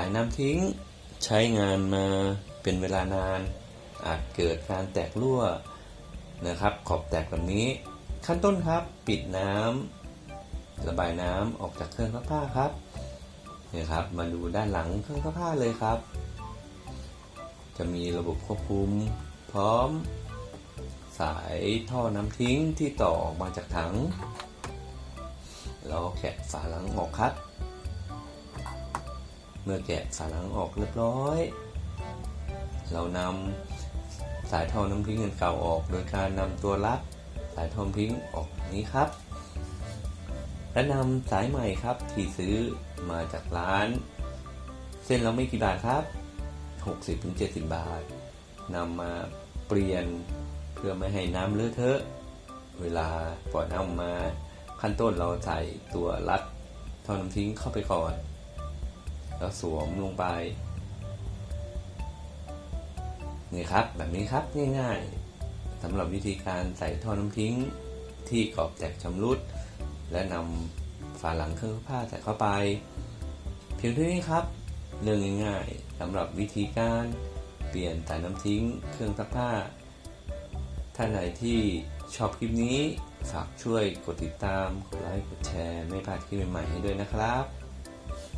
ายน้ำทิ้งใช้งานมาเป็นเวลานาน อาจเกิดการแตกรั่วนะครับ ขอบแตกแบบนี้ ขั้นต้นครับปิดน้ำระบายน้ำออกจากเครื่องซักผ้าครับเนี่ยครับ มาดูด้านหลังเครื่องซักผ้าเลยครับ จะมีระบบควบคุม พร้อม สายท่อน้ำทิ้งที่ต่อออกมาจากถังเราแกะฝาหลังออกครับ เมื่อแกะฝาหลังออกเรียบร้อย เรานำสายท่อน้ำทิ้งอันเก่าออก โดยการนำตัวรับสายท่อน้ำทิ้งออกนี้ครับ และนำสายใหม่ครับที่ซื้อมาจากร้าน เส้นเราไม่กี่บาทครับ 60-70 บาทนำมาเปลี่ยนเพื่อไม่ให้น้ำเลอะเทอะ เวลาปล่อยน้ำออกมาขั้นต้นเราใส่ตัวรัดท่อน้ำทิ้งเข้าไปก่อน แล้วสวมลงไป นี่ครับแบบนี้ครับง่ายๆสำหรับวิธีการใส่ท่อน้ำทิ้งที่กรอบแตกชำรุด และนำฝาหลังเครื่องซักผ้าใส่เข้าไป เพียงเท่านี้ครับเรื่องง่ายๆสำหรับวิธีการเปลี่ยนสายน้ำทิ้งเครื่องซักผ้า ท่านไหนที่ชอบคลิปนี้ฝากช่วยกดติดตาม กดไลค์ กดแชร์ ไม่พลาดคลิปใหม่ๆให้ด้วยนะครับ